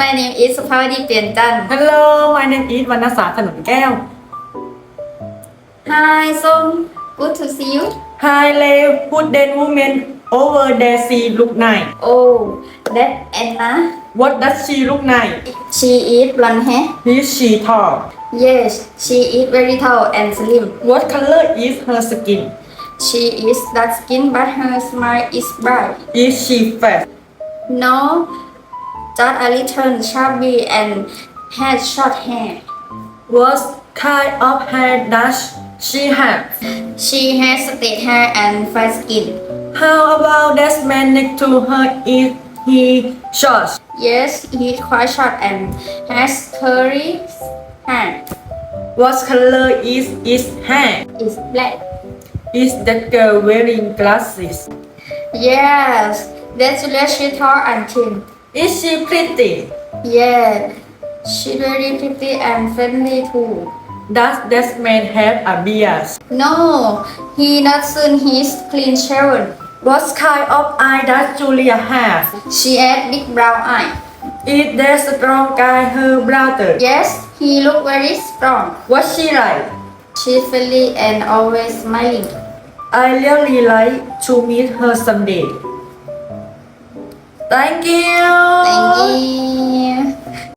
My name is สุภาวดีเปลี่ยนจันทร์ Hello my name is วรรณสาถนนแก้ว Hi Song good to see you Hi Lev put that woman over there she look nice Oh that Anna What does she look nice she is blonde hair Is she tall Yes she is very tall and slim What color is her skin She is dark skin but her smile is bright Is she fat No just a little chubby and has short hair. What kind of hair does she have She has straight hair and fair skin. How about that man next to her is he short? Yes he is quite short and has curly hair. What color is his hair? It's black. Is that girl wearing glasses? Yes, that's Julia she tall and thin. Is she pretty Yeah, she very pretty and friendly too. Does that man have a beard No, he not soon he's clean shaven. What kind of eye does Julia have She had big brown eye. Is that strong guy her brother Yes, he look very strong. What's she like She's friendly and always smiling. I really like to meet her someday Thank you.